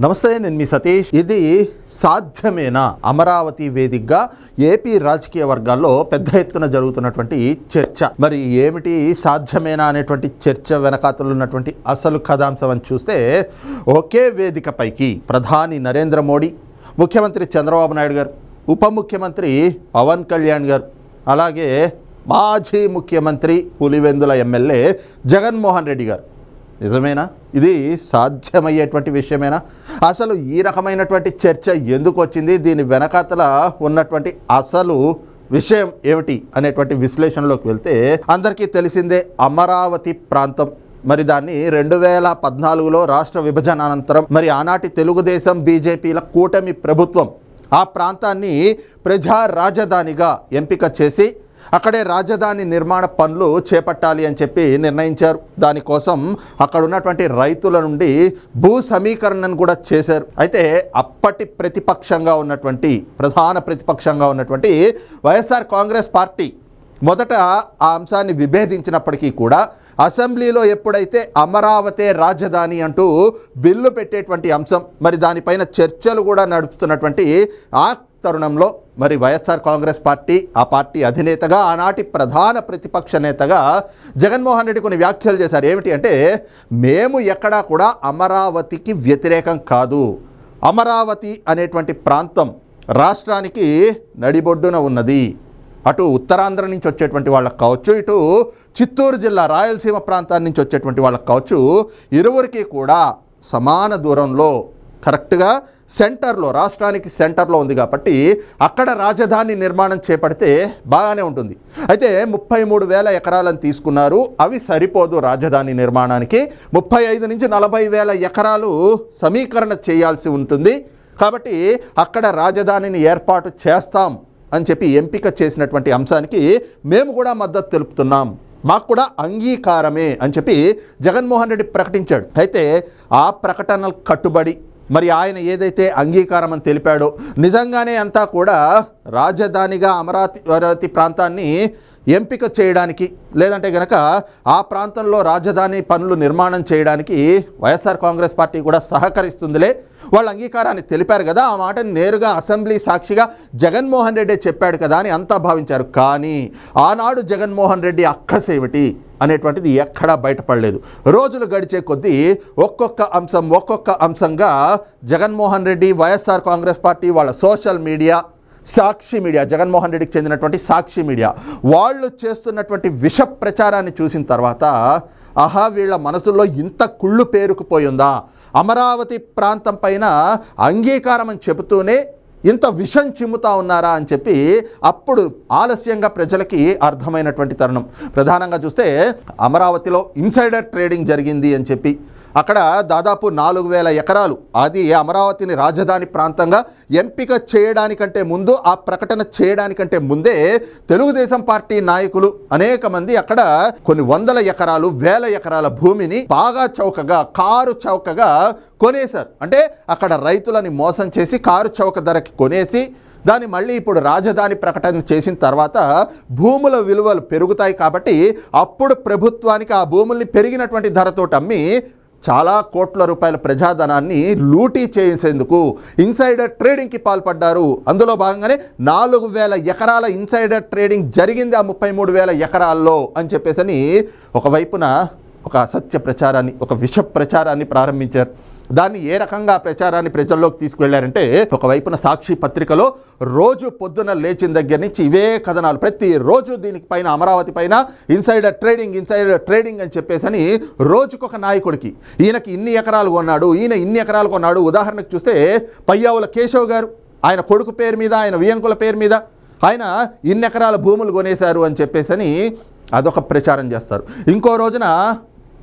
నమస్తే నేను మీ సతీష్. ఇది సాధ్యమేనా? అమరావతి వేదికగా ఏపీ రాజకీయ వర్గాల్లో పెద్ద ఎత్తున జరుగుతున్నటువంటి చర్చ. మరి ఏమిటి సాధ్యమేనా అనేటువంటి చర్చ వెనకాతలు ఉన్నటువంటి అసలు కథాంశం అని చూస్తే ఒకే వేదికపైకి ప్రధాని నరేంద్ర మోడీ ముఖ్యమంత్రి చంద్రబాబు నాయుడు గారు ఉప ముఖ్యమంత్రి పవన్ కళ్యాణ్ గారు అలాగే మాజీ ముఖ్యమంత్రి పులివెందుల ఎమ్మెల్యే జగన్మోహన్ రెడ్డి గారు. నిజమేనా? ఇది సాధ్యమయ్యేటువంటి విషయమేనా? అసలు ఈ రకమైనటువంటి చర్చ ఎందుకు వచ్చింది? దీని వెనకాతల ఉన్నటువంటి అసలు విషయం ఏమిటి అనేటువంటి విశ్లేషణలోకి వెళ్తే అందరికీ తెలిసిందే అమరావతి ప్రాంతం. మరి దాన్ని రెండు వేల పద్నాలుగులో రాష్ట్ర విభజన అనంతరం మరి ఆనాటి తెలుగుదేశం బీజేపీల కూటమి ప్రభుత్వం ఆ ప్రాంతాన్ని ప్రజా రాజధానిగా ఎంపిక చేసి అక్కడే రాజధాని నిర్మాణ పనులు చేపట్టాలి అని చెప్పి నిర్ణయించారు. దానికోసం అక్కడ ఉన్నటువంటి రైతుల నుండి భూ సమీకరణను కూడా చేశారు. అయితే అప్పటి ప్రతిపక్షంగా ఉన్నటువంటి ప్రధాన ప్రతిపక్షంగా ఉన్నటువంటి వైఎస్ఆర్ కాంగ్రెస్ పార్టీ మొదట ఆ అంశాన్ని విభేదించినప్పటికీ కూడా అసెంబ్లీలో ఎప్పుడైతే అమరావతే రాజధాని అంటూ బిల్లు పెట్టేటువంటి అంశం మరి దానిపైన చర్చలు కూడా నడుపుతున్నటువంటి ఆ తరుణంలో మరి వైఎస్ఆర్ కాంగ్రెస్ పార్టీ ఆ పార్టీ అధినేతగా ఆనాటి ప్రధాన ప్రతిపక్ష నేతగా జగన్మోహన్ రెడ్డి కొన్ని వ్యాఖ్యలు చేశారు. ఏమిటి అంటే మేము ఎక్కడా కూడా అమరావతికి వ్యతిరేకం కాదు. అమరావతి అనేటువంటి ప్రాంతం రాష్ట్రానికి నడిబొడ్డున ఉన్నది. అటు ఉత్తరాంధ్ర నుంచి వచ్చేటువంటి వాళ్ళకి కావచ్చు ఇటు చిత్తూరు జిల్లా రాయలసీమ ప్రాంతాన్ని నుంచి వచ్చేటువంటి వాళ్ళకి కావచ్చు ఇరువురికి కూడా సమాన దూరంలో కరెక్ట్గా సెంటర్లో రాష్ట్రానికి సెంటర్లో ఉంది కాబట్టి అక్కడ రాజధాని నిర్మాణం చేపడితే బాగానే ఉంటుంది. అయితే ముప్పై మూడు వేల ఎకరాలను తీసుకున్నారు అవి సరిపోదు రాజధాని నిర్మాణానికి. ముప్పై ఐదు నుంచి నలభై వేల ఎకరాలు సమీకరణ చేయాల్సి ఉంటుంది. కాబట్టి అక్కడ రాజధానిని ఏర్పాటు చేస్తాం అని చెప్పి ఎంపిక చేసినటువంటి అంశానికి మేము కూడా మద్దతు తెలుపుతున్నాం. మాకు కూడా అంగీకారమే అని చెప్పి జగన్మోహన్ రెడ్డి ప్రకటించాడు. అయితే ఆ ప్రకటనలు కట్టుబడి మరి ఆయన ఏదైతే అంగీకారం అని తెలిపాడో నిజంగానే అంతా కూడా రాజధానిగా అమరావతి అమరావతి ప్రాంతాన్ని ఎంపిక చేయడానికి లేదంటే గనక ఆ ప్రాంతంలో రాజధాని పనులు నిర్మాణం చేయడానికి వైఎస్ఆర్ కాంగ్రెస్ పార్టీ కూడా సహకరిస్తుందిలే. వాళ్ళ అంగీకారాన్ని తెలిపారు కదా ఆ మాటని నేరుగా అసెంబ్లీ సాక్షిగా జగన్మోహన్ రెడ్డి చెప్పాడు కదా అని అంతా భావించారు. కానీ ఆనాడు జగన్మోహన్ రెడ్డి అక్కసేమిటి? అనేటువంటిది ఎక్కడా బయటపడలేదు. రోజులు గడిచే కొద్దీ ఒక్కొక్క అంశం ఒక్కొక్క అంశంగా జగన్మోహన్ రెడ్డి వైఎస్ఆర్ కాంగ్రెస్ పార్టీ వాళ్ళ social media Sakshi media Jaganmohan రెడ్డికి చెందినటువంటి సాక్షి మీడియా వాళ్ళు చేస్తున్నటువంటి విష ప్రచారాన్ని చూసిన తర్వాత ఆహా వీళ్ళ మనసుల్లో ఇంత కుళ్ళు పేరుకుపోయిందా అమరావతి ప్రాంతం పైన అంగీకారం అని చెబుతూనే ఇంత విషం చిమ్ముతా ఉన్నారా అని చెప్పి అప్పుడు ఆలస్యంగా ప్రజలకి అర్థమైనటువంటి తరుణం. ప్రధానంగా చూస్తే అమరావతిలో ఇన్సైడర్ ట్రేడింగ్ జరిగింది అని చెప్పి అక్కడ దాదాపు నాలుగు వేల ఎకరాలు. అది అమరావతిని రాజధాని ప్రాంతంగా ఎంపిక చేయడానికంటే ముందు ఆ ప్రకటన చేయడానికంటే ముందే తెలుగుదేశం పార్టీ నాయకులు అనేక మంది అక్కడ కొన్ని వందల ఎకరాలు వేల ఎకరాల భూమిని బాగా చౌకగా కారు చౌకగా కొనేశారు. అంటే అక్కడ రైతులని మోసం చేసి కారు చౌక ధరకి కొనేసి దాన్ని మళ్ళీ ఇప్పుడు రాజధాని ప్రకటన చేసిన తర్వాత భూముల విలువలు పెరుగుతాయి కాబట్టి అప్పుడు ప్రభుత్వానికి ఆ భూముల్ని పెరిగినటువంటి ధరతో అమ్మి చాలా కోట్ల రూపాయల ప్రజాధనాన్ని లూటీ చేసేందుకు ఇన్సైడర్ ట్రేడింగ్కి పాల్పడ్డారు. అందులో భాగంగానే నాలుగు వేల ఎకరాల ఇన్సైడర్ ట్రేడింగ్ జరిగింది ఆ ముప్పై మూడు వేల ఎకరాల్లో అని చెప్పేసి ఒకవైపున ఒక అసత్య ప్రచారాన్ని ఒక విష ప్రచారాన్ని ప్రారంభించారు. దాన్ని ఏ రకంగా ప్రచారాన్ని ప్రజల్లోకి తీసుకువెళ్ళారంటే ఒకవైపున సాక్షి పత్రికలో రోజు పొద్దున లేచిన దగ్గర నుంచి ఇవే కథనాలు. ప్రతి రోజు దీనికి పైన అమరావతి పైన ఇన్సైడర్ ట్రేడింగ్ ఇన్సైడర్ ట్రేడింగ్ అని చెప్పేసి అని రోజుకొక నాయకుడికి ఈయనకి ఇన్ని ఎకరాలు కొన్నాడు ఈయన ఇన్ని ఎకరాలు కొన్నాడు. ఉదాహరణకు చూస్తే పయ్యావుల కేశవ్ గారు ఆయన కొడుకు పేరు మీద ఆయన వియంకుల పేరు మీద ఆయన ఇన్ని ఎకరాల భూములు కొనేశారు అని చెప్పేసి అని అదొక ప్రచారం చేస్తారు. ఇంకో రోజున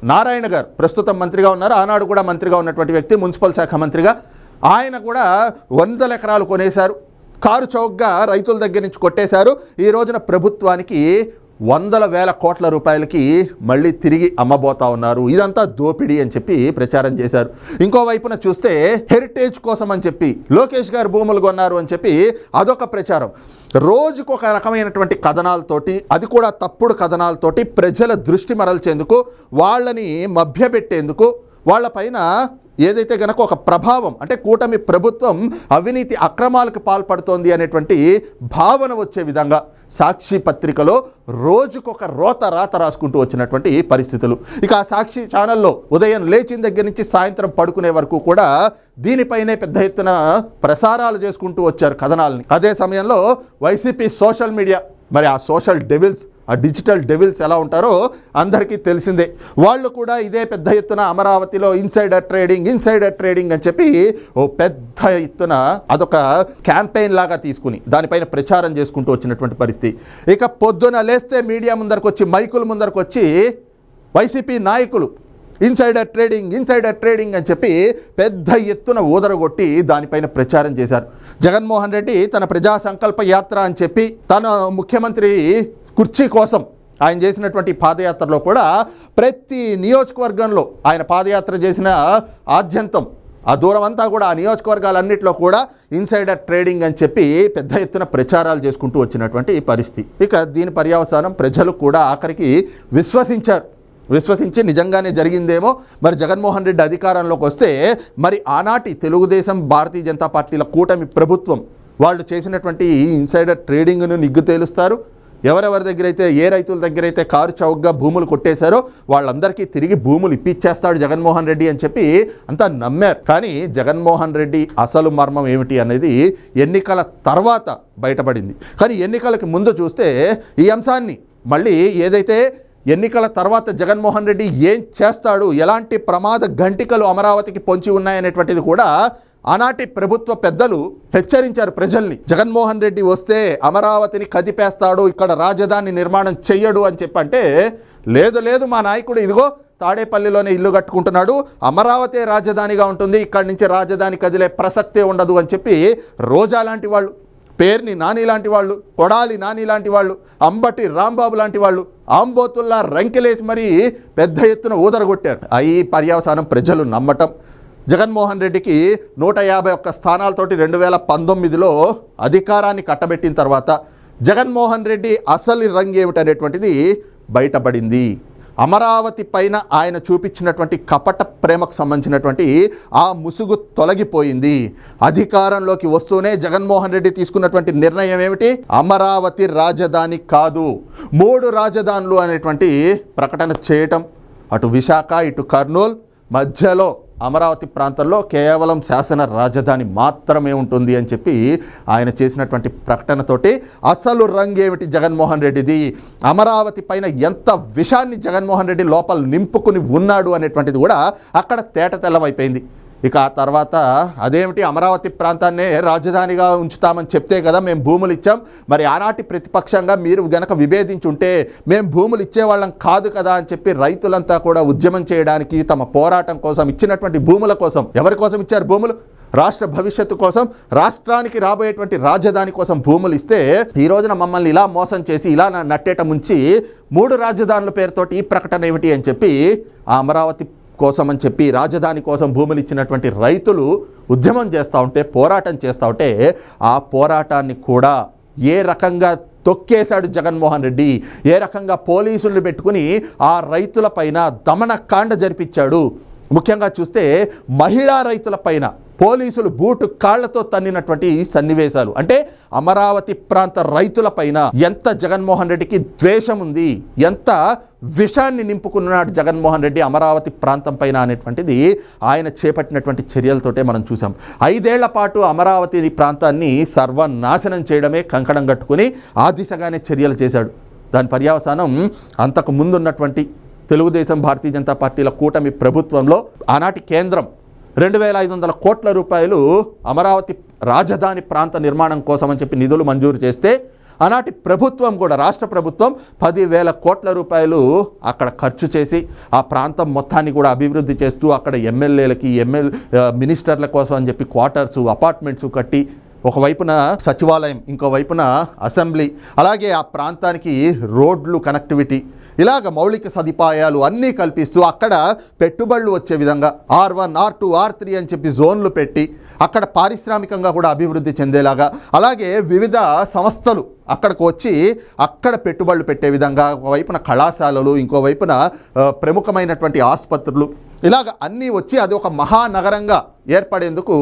నారాయణ గారు ప్రస్తుతం మంత్రిగా ఉన్నారు. ఆనాడు కూడా మంత్రిగా ఉన్నటువంటి వ్యక్తి మున్సిపల్ శాఖ మంత్రిగా. ఆయన కూడా వందల ఎకరాలు కొనేశారు. కారు చౌకగా రైతుల దగ్గర నుంచి కొట్టేశారు. ఈ రోజున ప్రభుత్వానికి వందల వేల కోట్ల రూపాయలకి మళ్ళీ తిరిగి అమ్మబోతా ఉన్నారు. ఇదంతా దోపిడీ అని చెప్పి ప్రచారం చేశారు. ఇంకో వైపున చూస్తే హెరిటేజ్ కోసం అని చెప్పి లోకేష్ గారు భూములు కొన్నారు అని చెప్పి అదొక ప్రచారం. రోజుకు ఒక రకమైనటువంటి కథనాలతోటి అది కూడా తప్పుడు కథనాలతోటి ప్రజల దృష్టి మరల్చేందుకు వాళ్ళని మభ్యపెట్టేందుకు వాళ్ళపైన ఏదైతే గనక ఒక ప్రభావం అంటే కూటమి ప్రభుత్వం అవినీతి అక్రమాలకు పాల్పడుతోంది అనేటువంటి భావన వచ్చే విధంగా సాక్షి పత్రికలో రోజుకొక రోత రాత రాసుకుంటూ వచ్చినటువంటి పరిస్థితులు. ఇక ఆ సాక్షి ఛానల్లో ఉదయం లేచిన దగ్గర నుంచి సాయంత్రం పడుకునే వరకు కూడా దీనిపైనే పెద్ద ఎత్తున ప్రసారాలు చేసుకుంటూ వచ్చారు కథనాలని. అదే సమయంలో వైసీపీ సోషల్ మీడియా మరి ఆ సోషల్ డెవిల్స్ ఆ డిజిటల్ డెవిల్స్ ఎలా ఉంటారో అందరికీ తెలిసిందే. వాళ్ళు కూడా ఇదే పెద్ద ఎత్తున అమరావతిలో ఇన్సైడర్ ట్రేడింగ్ ఇన్సైడర్ ట్రేడింగ్ అని చెప్పి ఓ పెద్ద ఎత్తున అదొక క్యాంపెయిన్ లాగా తీసుకుని దానిపైన ప్రచారం చేసుకుంటూ వచ్చినటువంటి పరిస్థితి. ఇక పొద్దున లేస్తే మీడియా ముందరకు వచ్చి మైకుల ముందరకు వచ్చి వైసీపీ నాయకులు ఇన్సైడర్ ట్రేడింగ్ ఇన్సైడర్ ట్రేడింగ్ అని చెప్పి పెద్ద ఎత్తున ఊదరగొట్టి దానిపైన ప్రచారం చేశారు. జగన్మోహన్ రెడ్డి తన ప్రజా సంకల్ప యాత్ర అని చెప్పి తన ముఖ్యమంత్రి కుర్చీ కోసం ఆయన చేసినటువంటి పాదయాత్రలో కూడా ప్రతి నియోజకవర్గంలో ఆయన పాదయాత్ర చేసిన ఆద్యంతం ఆ దూరం అంతా కూడా ఆ నియోజకవర్గాలన్నింటిలో కూడా ఇన్సైడర్ ట్రేడింగ్ అని చెప్పి పెద్ద ఎత్తున ప్రచారాలు చేసుకుంటూ వచ్చినటువంటి పరిస్థితి. ఇక దీని పర్యవసానం ప్రజలు కూడా ఆఖరికి విశ్వసించారు. విశ్వసించి నిజంగానే జరిగిందేమో. మరి జగన్మోహన్ రెడ్డి అధికారంలోకి వస్తే మరి ఆనాటి తెలుగుదేశం భారతీయ జనతా పార్టీల కూటమి ప్రభుత్వం వాళ్ళు చేసినటువంటి ఈ ఇన్సైడర్ ట్రేడింగ్ను నిగ్గు తేలుస్తారు. ఎవరెవరి దగ్గర అయితే ఏ రైతుల దగ్గర అయితే కారు చౌకగా భూములు కొట్టేశారో వాళ్ళందరికీ తిరిగి భూములు ఇప్పించేస్తాడు జగన్మోహన్ రెడ్డి అని చెప్పి అంతా నమ్మారు. కానీ జగన్మోహన్ రెడ్డి అసలు మర్మం ఏమిటి అనేది ఎన్నికల తర్వాత బయటపడింది. కానీ ఎన్నికలకి ముందు చూస్తే ఈ అంశాన్ని మళ్ళీ ఏదైతే ఎన్నికల తర్వాత జగన్మోహన్ రెడ్డి ఏం చేస్తాడు ఎలాంటి ప్రమాద గంటికలు అమరావతికి పొంచి ఉన్నాయనేటువంటిది కూడా ఆనాటి ప్రభుత్వ పెద్దలు హెచ్చరించారు ప్రజల్ని. జగన్మోహన్ రెడ్డి వస్తే అమరావతిని కదిపేస్తాడు ఇక్కడ రాజధాని నిర్మాణం చెయ్యడు అని చెప్పంటే లేదు లేదు మా నాయకుడు ఇదిగో తాడేపల్లిలోనే ఇల్లు కట్టుకుంటున్నాడు అమరావతి రాజధానిగా ఉంటుంది ఇక్కడి నుంచి రాజధాని కదిలే ప్రసక్తే ఉండదు అని చెప్పి రోజా లాంటి వాళ్ళు పేర్ని నాని లాంటి వాళ్ళు కొడాలి నాని లాంటి వాళ్ళు అంబటి రాంబాబు లాంటి వాళ్ళు ఆంబోతుల్లా రంకెలేసి మరీ పెద్ద ఎత్తున ఊదరగొట్టారు. అయి పర్యవసానం ప్రజలు నమ్మటం జగన్మోహన్ రెడ్డికి నూట యాభై ఒక్క స్థానాలతోటి రెండు వేల పంతొమ్మిదిలో అధికారాన్ని కట్టబెట్టిన తర్వాత జగన్మోహన్ రెడ్డి అసలు రంగు ఏమిటనేటువంటిది బయటపడింది. అమరావతి పైన ఆయన చూపించినటువంటి కపట ప్రేమకు సంబంధించినటువంటి ఆ ముసుగు తొలగిపోయింది. అధికారంలోకి వస్తూనే జగన్మోహన్ రెడ్డి తీసుకున్నటువంటి నిర్ణయం ఏమిటి? అమరావతి రాజధాని కాదు మూడు రాజధానులు అనేటువంటి ప్రకటన చేయటం. అటు విశాఖ ఇటు కర్నూలు మధ్యలో అమరావతి ప్రాంతంలో కేవలం శాసన రాజధాని మాత్రమే ఉంటుంది అని చెప్పి ఆయన చేసినటువంటి ప్రకటనతోటి అసలు రంగేమిటి జగన్మోహన్ రెడ్డిది? అమరావతి పైన ఎంత విషాన్ని జగన్మోహన్ రెడ్డి లోపల నింపుకుని ఉన్నాడు అనేటువంటిది కూడా అక్కడ తేటతెల్లమైపోయింది. ఇక ఆ తర్వాత అదేమిటి అమరావతి ప్రాంతాన్నే రాజధానిగా ఉంచుతామని చెప్తే కదా మేము భూములు ఇచ్చాం. మరి ఆనాటి ప్రతిపక్షంగా మీరు గనక విభేదించుంటే మేము భూములు ఇచ్చేవాళ్ళం కాదు కదా అని చెప్పి రైతులంతా కూడా ఉద్యమం చేయడానికి తమ పోరాటం కోసం ఇచ్చినటువంటి భూముల కోసం ఎవరి కోసం ఇచ్చారు భూములు? రాష్ట్ర భవిష్యత్తు కోసం రాష్ట్రానికి రాబోయేటువంటి రాజధాని కోసం భూములు ఇస్తే ఈ రోజున మమ్మల్ని ఇలా మోసం చేసి ఇలా నట్టేట ముంచి మూడు రాజధానుల పేరుతోటి ఈ ప్రకటన ఏమిటి అని చెప్పి ఆ అమరావతి కోసం అని చెప్పి రాజధాని కోసం భూములు ఇచ్చినటువంటి రైతులు ఉద్యమం చేస్తూ ఉంటే పోరాటం చేస్తూ ఉంటే ఆ పోరాటాన్ని కూడా ఏ రకంగా తొక్కేశాడు జగన్మోహన్ రెడ్డి ఏ రకంగా పోలీసులు పెట్టుకుని ఆ రైతుల పైన దమనకాండ జరిపించాడు ముఖ్యంగా చూస్తే మహిళా రైతుల పైన పోలీసులు బూటు కాళ్ళతో తన్నినటువంటి సన్నివేశాలు. అంటే అమరావతి ప్రాంత రైతులపైన ఎంత జగన్మోహన్ రెడ్డికి ద్వేషం ఉంది ఎంత విషాన్ని నింపుకున్నాడు జగన్మోహన్ రెడ్డి అమరావతి ప్రాంతం పైన అనేటువంటిది ఆయన చేపట్టినటువంటి చర్యలతోటే మనం చూసాం ఐదేళ్ళ పాటు అమరావతి ప్రాంతాన్ని సర్వనాశనం చేయడమే కంకణం కట్టుకుని ఆ దిశగానే చర్యలు చేశాడు. దాని పర్యవసానం అంతకు ముందున్నటువంటి తెలుగుదేశం భారతీయ జనతా పార్టీల కూటమి ప్రభుత్వంలో ఆనాటి కేంద్రం రెండు వేల ఐదు వందల కోట్ల రూపాయలు అమరావతి రాజధాని ప్రాంత నిర్మాణం కోసం అని చెప్పి నిధులు మంజూరు చేస్తే ఆనాటి ప్రభుత్వం కూడా రాష్ట్ర ప్రభుత్వం పదివేల కోట్ల రూపాయలు అక్కడ ఖర్చు చేసి ఆ ప్రాంతం మొత్తాన్ని కూడా అభివృద్ధి చేస్తూ అక్కడ ఎమ్మెల్యేలకి ఎమ్మెల్ మినిస్టర్ల కోసం అని చెప్పి క్వార్టర్స్ అపార్ట్మెంట్స్ కట్టి ఒకవైపున సచివాలయం ఇంకోవైపున అసెంబ్లీ అలాగే ఆ ప్రాంతానికి రోడ్లు కనెక్టివిటీ ఇలాగ మౌలిక సదుపాయాలు అన్నీ కల్పిస్తూ అక్కడ పెట్టుబడులు వచ్చే విధంగా R one R two R three అని చెప్పి జోన్లు పెట్టి అక్కడ పారిశ్రామికంగా కూడా అభివృద్ధి చెందేలాగా అలాగే వివిధ సంస్థలు అక్కడికి వచ్చి అక్కడ పెట్టుబడులు పెట్టే విధంగా ఒకవైపున కళాశాలలు ఇంకోవైపున ప్రముఖమైనటువంటి ఆసుపత్రులు. ఇలాగ అన్నీ వచ్చి అది ఒక మహానగరంగా ఏర్పడేందుకు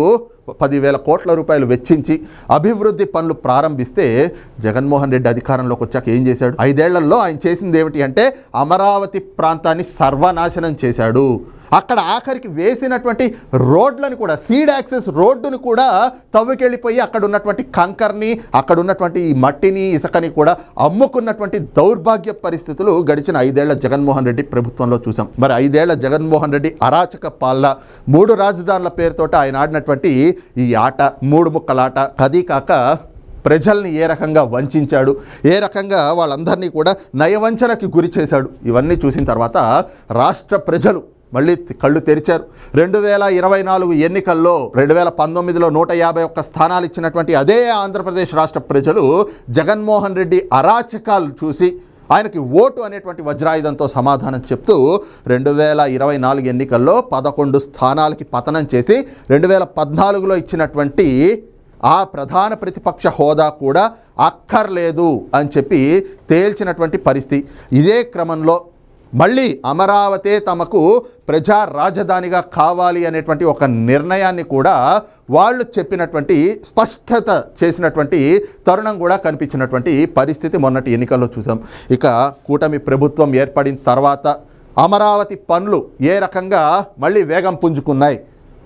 పదివేల కోట్ల రూపాయలు వెచ్చించి అభివృద్ధి పనులు ప్రారంభిస్తే జగన్మోహన్ రెడ్డి అధికారంలోకి వచ్చాక ఏం చేశాడు? ఐదేళ్ళలో ఆయన చేసింది ఏమిటి అంటే అమరావతి ప్రాంతాన్ని సర్వనాశనం చేశాడు. అక్కడ ఆఖరికి వేసినటువంటి రోడ్లను కూడా సీడ్ యాక్సెస్ రోడ్డును కూడా తవ్వుకెళ్ళిపోయి అక్కడ ఉన్నటువంటి కంకర్ని అక్కడ ఉన్నటువంటి ఈ మట్టిని ఇసుకని కూడా అమ్ముకున్నటువంటి దౌర్భాగ్య పరిస్థితులు గడిచిన ఐదేళ్ళ జగన్మోహన్ రెడ్డి ప్రభుత్వంలో చూసాం. మరి ఐదేళ్ళ జగన్మోహన్ రెడ్డి అరాచక పాలన మూడు రాజధానుల పేరుతోట ఆయన ఆడినటువంటి ఈ ఆట మూడు ముక్కలాట అది కాక ప్రజల్ని ఏ రకంగా వంచాడు ఏ రకంగా వాళ్ళందరినీ కూడా నయవంచనకి గురి చేశాడు ఇవన్నీ చూసిన తర్వాత రాష్ట్ర ప్రజలు మళ్ళీ కళ్ళు తెరిచారు. రెండు వేల ఇరవై నాలుగు ఎన్నికల్లో రెండు వేల పంతొమ్మిదిలో నూట యాభై ఒక్క స్థానాలు ఇచ్చినటువంటి అదే ఆంధ్రప్రదేశ్ రాష్ట్ర ప్రజలు జగన్మోహన్ రెడ్డి అరాచకాలు చూసి ఆయనకి ఓటు అనేటువంటి వజ్రాయుధంతో సమాధానం చెప్తూ రెండు వేల ఇరవై నాలుగు ఎన్నికల్లో పదకొండు స్థానాలకి పతనం చేసి రెండు వేల పద్నాలుగులో ఇచ్చినటువంటి ఆ ప్రధాన ప్రతిపక్ష హోదా కూడా అక్కర్లేదు అని చెప్పి తేల్చినటువంటి పరిస్థితి. ఇదే క్రమంలో మళ్ళీ అమరావతే తమకు ప్రజా రాజధానిగా కావాలి అనేటువంటి ఒక నిర్ణయాన్ని కూడా వాళ్ళు చెప్పినటువంటి స్పష్టత చేసినటువంటి తరుణం కూడా కనిపించినటువంటి పరిస్థితి మొన్నటి ఎన్నికల్లో చూసాం. ఇక కూటమి ప్రభుత్వం ఏర్పడిన తర్వాత అమరావతి పనులు ఏ రకంగా మళ్ళీ వేగం పుంజుకున్నాయి?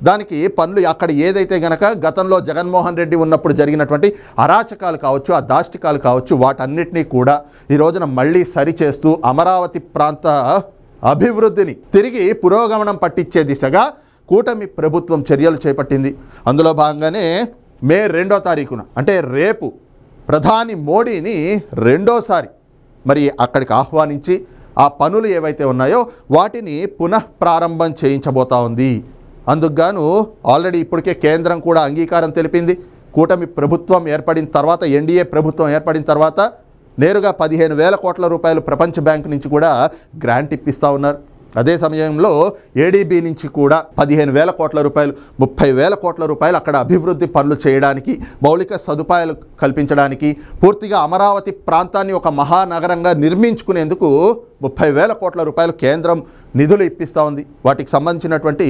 దానికి పనులు అక్కడ ఏదైతే గనక గతంలో జగన్మోహన్ రెడ్డి ఉన్నప్పుడు జరిగినటువంటి అరాచకాలు కావచ్చు ఆ దాష్టికాలు కావచ్చు వాటన్నిటినీ కూడా ఈ రోజున మళ్ళీ సరిచేస్తూ అమరావతి ప్రాంత అభివృద్ధిని తిరిగి పురోగమనం పట్టించే దిశగా కూటమి ప్రభుత్వం చర్యలు చేపట్టింది. అందులో భాగంగానే మే రెండో తారీఖున అంటే రేపు ప్రధాని మోడీని రెండోసారి మరి అక్కడికి ఆహ్వానించి ఆ పనులు ఏవైతే ఉన్నాయో వాటిని పునఃప్రారంభం చేయించబోతా ఉంది. అందుకుగాను ఆల్రెడీ ఇప్పటికే కేంద్రం కూడా అంగీకారం తెలిపింది. కూటమి ప్రభుత్వం ఏర్పడిన తర్వాత ఎన్డీఏ ప్రభుత్వం ఏర్పడిన తర్వాత నేరుగా పదిహేను వేల కోట్ల రూపాయలు ప్రపంచ బ్యాంక్ నుంచి కూడా గ్రాంట్ ఇప్పిస్తూ ఉన్నారు. అదే సమయంలో ఏడీబీ నుంచి కూడా పదిహేను వేల కోట్ల రూపాయలు ముప్పై వేల కోట్ల రూపాయలు అక్కడ అభివృద్ధి పనులు చేయడానికి మౌలిక సదుపాయాలు కల్పించడానికి పూర్తిగా అమరావతి ప్రాంతాన్ని ఒక మహానగరంగా నిర్మించుకునేందుకు ముప్పై వేల కోట్ల రూపాయలు కేంద్రం నిధులు ఇప్పిస్తూ ఉంది. వాటికి సంబంధించినటువంటి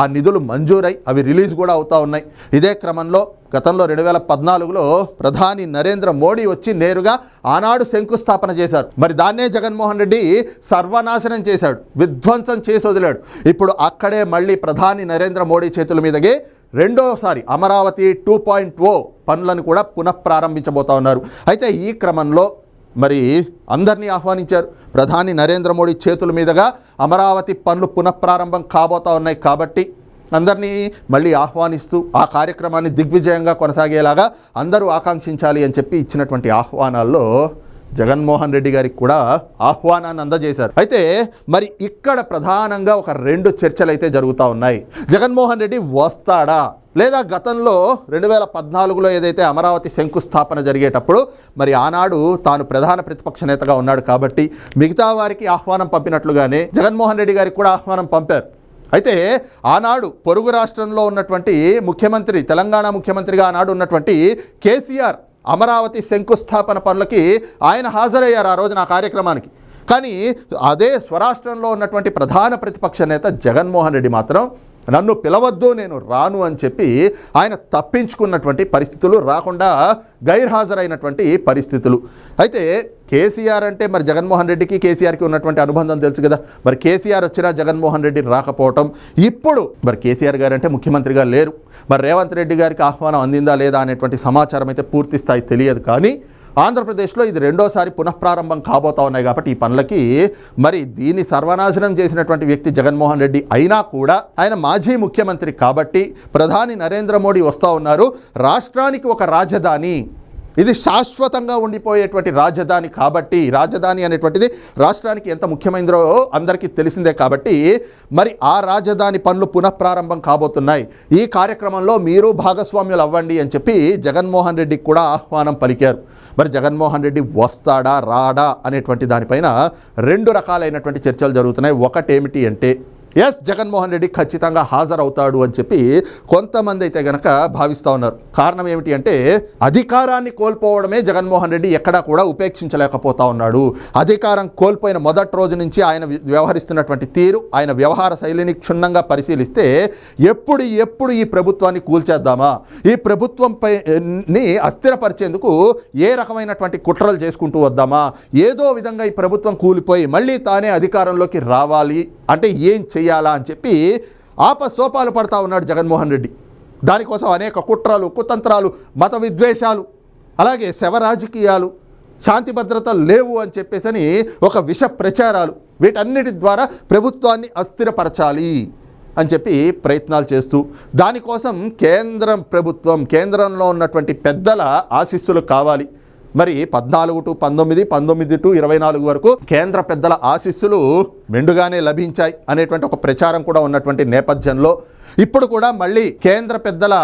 ఆ నిధులు మంజూరై అవి రిలీజ్ కూడా అవుతూ ఉన్నాయి. ఇదే క్రమంలో గతంలో రెండు వేల పద్నాలుగులో ప్రధాని నరేంద్ర మోడీ వచ్చి నేరుగా ఆనాడు శంకుస్థాపన చేశారు. మరి దాన్నే జగన్మోహన్ రెడ్డి సర్వనాశనం చేశాడు విధ్వంసం చేసి వదిలాడు. ఇప్పుడు అక్కడే మళ్ళీ ప్రధాని నరేంద్ర మోడీ చేతుల మీదకి రెండోసారి అమరావతి టూ పాయింట్ ఓ పనులను కూడా పునఃప్రారంభించబోతా ఉన్నారు. అయితే ఈ క్రమంలో మరి అందరినీ ఆహ్వానించారు. ప్రధాని నరేంద్ర మోడీ చేతుల మీదుగా అమరావతి పనులు పునఃప్రారంభం కాబోతా ఉన్నాయి కాబట్టి అందరినీ మళ్ళీ ఆహ్వానిస్తూ ఆ కార్యక్రమాన్ని దిగ్విజయంగా కొనసాగేలాగా అందరూ ఆకాంక్షించాలి అని చెప్పి ఇచ్చినటువంటి ఆహ్వానాల్లో జగన్మోహన్ రెడ్డి గారికి కూడా ఆహ్వానాన్ని అందజేశారు. అయితే మరి ఇక్కడ ప్రధానంగా ఒక రెండు చర్చలు అయితే జరుగుతూ ఉన్నాయి. జగన్మోహన్ రెడ్డి వస్తాడా? లేదా గతంలో రెండు వేల పద్నాలుగులో ఏదైతే అమరావతి శంకుస్థాపన జరిగేటప్పుడు మరి ఆనాడు తాను ప్రధాన ప్రతిపక్ష నేతగా ఉన్నాడు కాబట్టి మిగతా వారికి ఆహ్వానం పంపినట్లుగానే జగన్మోహన్ రెడ్డి గారికి కూడా ఆహ్వానం పంపారు. అయితే ఆనాడు పొరుగు రాష్ట్రంలో ఉన్నటువంటి ముఖ్యమంత్రి తెలంగాణ ముఖ్యమంత్రిగా ఆనాడు ఉన్నటువంటి కేసీఆర్ అమరావతి శంకుస్థాపన పనులకి ఆయన హాజరయ్యారు ఆ రోజున ఆ కార్యక్రమానికి. కానీ అదే స్వరాష్ట్రంలో ఉన్నటువంటి ప్రధాన ప్రతిపక్ష నేత జగన్మోహన్ రెడ్డి మాత్రం నన్ను పిలవద్దు నేను రాను అని చెప్పి ఆయన తప్పించుకున్నటువంటి పరిస్థితులు రాకుండా గైర్హాజరైనటువంటి పరిస్థితులు. అయితే కేసీఆర్ అంటే మరి జగన్మోహన్ రెడ్డికి కేసీఆర్కి ఉన్నటువంటి అనుబంధం తెలుసు కదా. మరి కేసీఆర్ వచ్చినా జగన్మోహన్ రెడ్డి రాకపోవటం ఇప్పుడు మరి కేసీఆర్ గారు అంటే ముఖ్యమంత్రిగా లేరు. మరి రేవంత్ రెడ్డి గారికి ఆహ్వానం అందిందా లేదా అనేటువంటి సమాచారం అయితే పూర్తి స్థాయి తెలియదు. కానీ ఆంధ్రప్రదేశ్లో ఇది రెండోసారి పునఃప్రారంభం కాబోతా ఉన్నాయి కాబట్టి ఈ పనులకి మరి దీన్ని సర్వనాశనం చేసినటువంటి వ్యక్తి జగన్మోహన్ రెడ్డి అయినా కూడా ఆయన మాజీ ముఖ్యమంత్రి కాబట్టి ప్రధాని నరేంద్ర మోడీ వస్తూ ఉన్నారు. రాష్ట్రానికి ఒక రాజధాని. ఇది శాశ్వతంగా ఉండిపోయేటువంటి రాజధాని కాబట్టి రాజధాని అనేటువంటిది రాష్ట్రానికి ఎంత ముఖ్యమైనదో అందరికీ తెలిసిందే కాబట్టి మరి ఆ రాజధాని పనులు పునఃప్రారంభం కాబోతున్నాయి. ఈ కార్యక్రమంలో మీరు భాగస్వామ్యులు అవ్వండి అని చెప్పి జగన్మోహన్ రెడ్డికి కూడా ఆహ్వానం పలికారు. మరి జగన్మోహన్ రెడ్డి వస్తాడా రాడా అనేటువంటి దానిపైన రెండు రకాలైనటువంటి చర్చలు జరుగుతున్నాయి. ఒకటేమిటి అంటే ఎస్ జగన్మోహన్ రెడ్డి ఖచ్చితంగా హాజరవుతాడు అని చెప్పి కొంతమంది అయితే గనక భావిస్తూ ఉన్నారు. కారణం ఏమిటి అంటే అధికారాన్ని కోల్పోవడమే జగన్మోహన్ రెడ్డి ఎక్కడా కూడా ఉపేక్షించలేకపోతా ఉన్నాడు. అధికారం కోల్పోయిన మొదటి రోజు నుంచి ఆయన వ్యవహరిస్తున్నటువంటి తీరు ఆయన వ్యవహార శైలిని క్షుణ్ణంగా పరిశీలిస్తే ఎప్పుడు ఎప్పుడు ఈ ప్రభుత్వాన్ని కూల్చేద్దామా? ఈ ప్రభుత్వంపై ని అస్థిరపరిచేందుకు ఏ రకమైనటువంటి కుట్రలు చేసుకుంటూ వద్దామా? ఏదో విధంగా ఈ ప్రభుత్వం కూలిపోయి మళ్ళీ తానే అధికారంలోకి రావాలి. అంటే ఏం చేయాలా అని చెప్పి ఆపసోపాలు పడతా ఉన్నాడు జగన్మోహన్ రెడ్డి. దానికోసం అనేక కుట్రలు కుతంత్రాలు మత విద్వేషాలు అలాగే శవ రాజకీయాలు శాంతి భద్రత లేవు అని చెప్పేసని ఒక విష ప్రచారాలు వీటన్నిటి ద్వారా ప్రభుత్వాన్ని అస్థిరపరచాలి అని చెప్పి ప్రయత్నాలు చేస్తూ దానికోసం కేంద్రం ప్రభుత్వం కేంద్రంలో ఉన్నటువంటి పెద్దల ఆశీస్సులు కావాలి. మరి పద్నాలుగు టు పంతొమ్మిది పంతొమ్మిది టు ఇరవై నాలుగు వరకు కేంద్ర పెద్దల ఆశీస్సులు మెండుగానే లభించాయి అనేటువంటి ఒక ప్రచారం కూడా ఉన్నటువంటి నేపథ్యంలో ఇప్పుడు కూడా మళ్ళీ కేంద్ర పెద్దల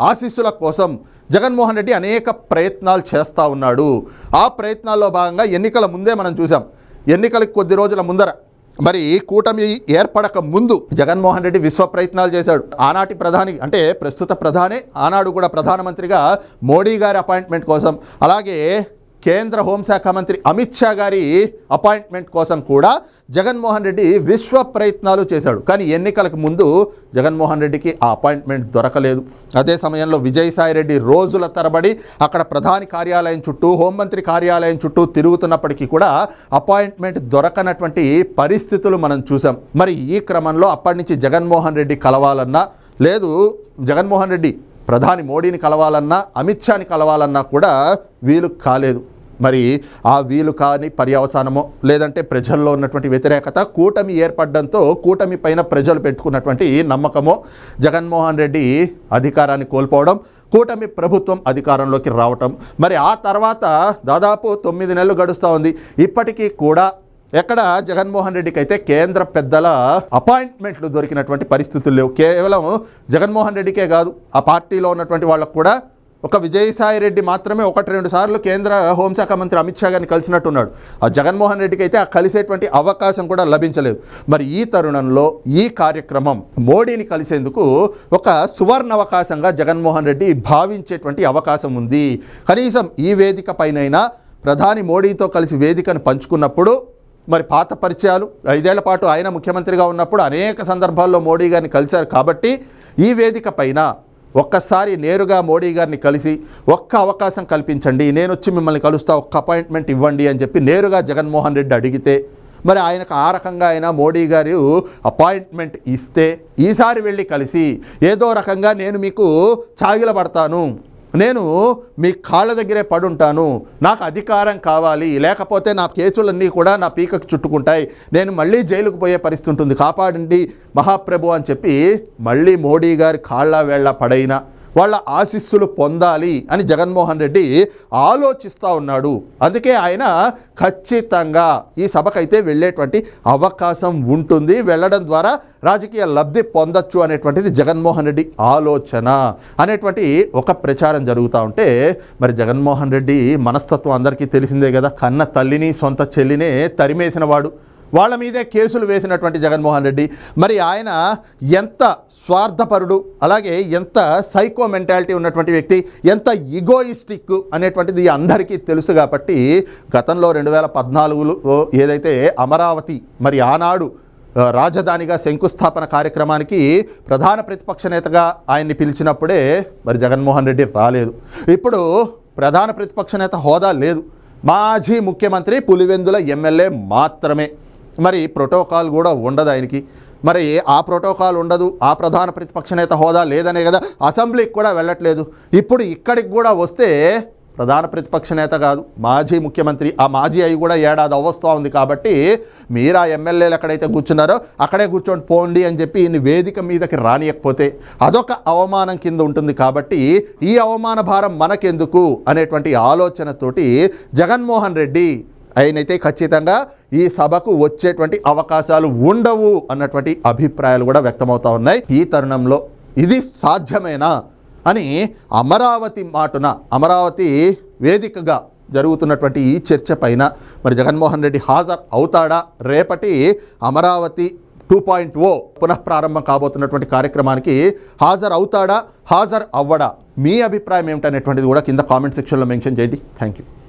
ఆశీస్సుల కోసం జగన్మోహన్ రెడ్డి అనేక ప్రయత్నాలు చేస్తూ ఉన్నాడు. ఆ ప్రయత్నాల్లో భాగంగా ఎన్నికల ముందే మనం చూసాం. ఎన్నికలకు కొద్ది రోజుల ముందర మరి కూటమి ఏర్పడక ముందు జగన్మోహన్ రెడ్డి విశ్వ ప్రయత్నాలు చేశాడు. ఆనాటి ప్రధాని అంటే ప్రస్తుత ప్రధాని ఆనాడు కూడా ప్రధానమంత్రిగా మోడీ గారి అపాయింట్మెంట్ కోసం. అలాగే కేంద్ర హోంశాఖ మంత్రి అమిత్ షా గారి అపాయింట్మెంట్ కోసం కూడా జగన్మోహన్ రెడ్డి విశ్వ ప్రయత్నాలు చేశాడు. కానీ ఎన్నికలకు ముందు జగన్మోహన్ రెడ్డికి ఆ అపాయింట్మెంట్ దొరకలేదు. అదే సమయంలో విజయసాయి రెడ్డి రోజుల తరబడి అక్కడ ప్రధాని కార్యాలయం చుట్టూ హోంమంత్రి కార్యాలయం చుట్టూ తిరుగుతున్నప్పటికీ కూడా అపాయింట్మెంట్ దొరకనటువంటి పరిస్థితులు మనం చూసాం మరి ఈ క్రమంలో అప్పటి నుంచి జగన్మోహన్ రెడ్డి కలవాలన్నా లేదు జగన్మోహన్ రెడ్డి ప్రధాని మోడీని కలవాలన్నా అమిత్ షాని కలవాలన్నా కూడా వీలు కాలేదు. మరి ఆ వీలు కాని పర్యవసానమో లేదంటే ప్రజల్లో ఉన్నటువంటి వ్యతిరేకత కూటమి ఏర్పడడంతో కూటమి పైన ప్రజలు పెట్టుకున్నటువంటి నమ్మకమో జగన్మోహన్ రెడ్డి అధికారాన్ని కోల్పోవడం కూటమి ప్రభుత్వం అధికారంలోకి రావటం. మరి ఆ తర్వాత దాదాపు తొమ్మిది నెలలు గడుస్తూ ఉంది. ఇప్పటికీ కూడా ఎక్కడ జగన్మోహన్ రెడ్డికి అయితే కేంద్ర పెద్దల అపాయింట్మెంట్లు దొరికినటువంటి పరిస్థితులు లేవు. కేవలం జగన్మోహన్ రెడ్డికే కాదు ఆ పార్టీలో ఉన్నటువంటి వాళ్ళకు కూడా ఒక విజయసాయి రెడ్డి మాత్రమే ఒకటి రెండు సార్లు కేంద్ర హోంశాఖ మంత్రి అమిత్ షా గారిని కలిసినట్టున్నాడు. ఆ జగన్మోహన్ రెడ్డికి అయితే ఆ కలిసేటువంటి అవకాశం కూడా లభించలేదు. మరి ఈ తరుణంలో ఈ కార్యక్రమం మోడీని కలిసేందుకు ఒక సువర్ణ అవకాశంగా జగన్మోహన్ రెడ్డి భావించేటువంటి అవకాశం ఉంది. కనీసం ఈ వేదిక పైనైనా ప్రధాని మోడీతో కలిసి వేదికను పంచుకున్నప్పుడు మరి పాత పరిచయాలు ఐదేళ్ళ పాటు ఆయన ముఖ్యమంత్రిగా ఉన్నప్పుడు అనేక సందర్భాల్లో మోడీ గారిని కలిశారు కాబట్టి ఈ వేదిక పైన ఒక్కసారి నేరుగా మోడీ గారిని కలిసి ఒక్క అవకాశం కల్పించండి నేను వచ్చి మిమ్మల్ని కలుస్తా ఒక్క అపాయింట్మెంట్ ఇవ్వండి అని చెప్పి నేరుగా జగన్మోహన్ రెడ్డి అడిగితే మరి ఆయనకు ఆ రకంగా అయినా మోడీ గారు అపాయింట్మెంట్ ఇస్తే ఈసారి వెళ్ళి కలిసి ఏదో రకంగా నేను మీకు చాగిలబడతాను. నేను మీ కాళ్ళ దగ్గరే పడుంటాను. నాకు అధికారం కావాలి. లేకపోతే నా కేసులన్నీ కూడా నా పీకకు చుట్టుకుంటాయి. నేను మళ్ళీ జైలుకు పోయే పరిస్థితి ఉంటుంది. కాపాడండి మహాప్రభు అని చెప్పి మళ్ళీ మోడీ గారి కాళ్ళ వేళ్ళ పడైన వాళ్ళ ఆశీస్సులు పొందాలి అని జగన్మోహన్ రెడ్డి ఆలోచిస్తూ ఉన్నాడు. అందుకే ఆయన ఖచ్చితంగా ఈ సభకైతే వెళ్ళేటువంటి అవకాశం ఉంటుంది. వెళ్ళడం ద్వారా రాజకీయ లబ్ధి పొందొచ్చు అనేటువంటిది జగన్మోహన్ రెడ్డి ఆలోచన అనేటువంటి ఒక ప్రచారం జరుగుతూ ఉంటే మరి జగన్మోహన్ రెడ్డి మనస్తత్వం అందరికీ తెలిసిందే కదా. కన్న తల్లిని సొంత చెల్లినే తరిమేసిన వాడు. వాళ్ళ మీదే కేసులు వేసినటువంటి జగన్మోహన్ రెడ్డి. మరి ఆయన ఎంత స్వార్థపరుడు అలాగే ఎంత సైకో మెంటాలిటీ ఉన్నటువంటి వ్యక్తి ఎంత ఈగోయిస్టిక్ అనేటువంటిది అందరికీ తెలుసు కాబట్టి గతంలో రెండు వేల పద్నాలుగులో ఏదైతే అమరావతి మరి ఆనాడు రాజధానిగా శంకుస్థాపన కార్యక్రమానికి ప్రధాన ప్రతిపక్ష నేతగా ఆయన్ని పిలిచినప్పుడే మరి జగన్మోహన్ రెడ్డి రాలేదు. ఇప్పుడు ప్రధాన ప్రతిపక్ష నేత హోదా లేదు. మాజీ ముఖ్యమంత్రి పులివెందుల ఎమ్మెల్యే మాత్రమే. మరి ప్రోటోకాల్ కూడా ఉండదు ఆయనకి. మరి ఆ ప్రోటోకాల్ ఉండదు ఆ ప్రధాన ప్రతిపక్ష నేత హోదా లేదనే కదా అసెంబ్లీకి కూడా వెళ్ళట్లేదు. ఇప్పుడు ఇక్కడికి కూడా వస్తే ప్రధాన ప్రతిపక్ష నేత కాదు మాజీ ముఖ్యమంత్రి ఆ మాజీ అయి కూడా ఏడాది అవస్థ ఉంది కాబట్టి మీరు ఆ ఎమ్మెల్యేలు ఎక్కడైతే కూర్చున్నారో అక్కడే కూర్చొని పోండి అని చెప్పి ఈయన వేదిక మీదకి రానియకపోతే అదొక అవమానం కింద ఉంటుంది కాబట్టి ఈ అవమాన భారం మనకెందుకు అనేటువంటి ఆలోచనతోటి జగన్మోహన్ రెడ్డి ఆయనైతే ఖచ్చితంగా ఈ సభకు వచ్చేటువంటి అవకాశాలు ఉండవు అన్నటువంటి అభిప్రాయాలు కూడా వ్యక్తమవుతా ఉన్నాయి. ఈ తరుణంలో ఇది సాధ్యమేనా అని అమరావతి మాటున అమరావతి వేదికగా జరుగుతున్నటువంటి ఈ చర్చ పైన మరి జగన్మోహన్ రెడ్డి హాజరు అవుతాడా? రేపటి అమరావతి టూ పాయింట్ ఓ పునః ప్రారంభం కాబోతున్నటువంటి కార్యక్రమానికి హాజరు అవుతాడా? హాజరు అవ్వడా? మీ అభిప్రాయం ఏమిటనేటువంటిది కూడా కింద కామెంట్ సెక్షన్లో మెన్షన్ చేయండి. Thank you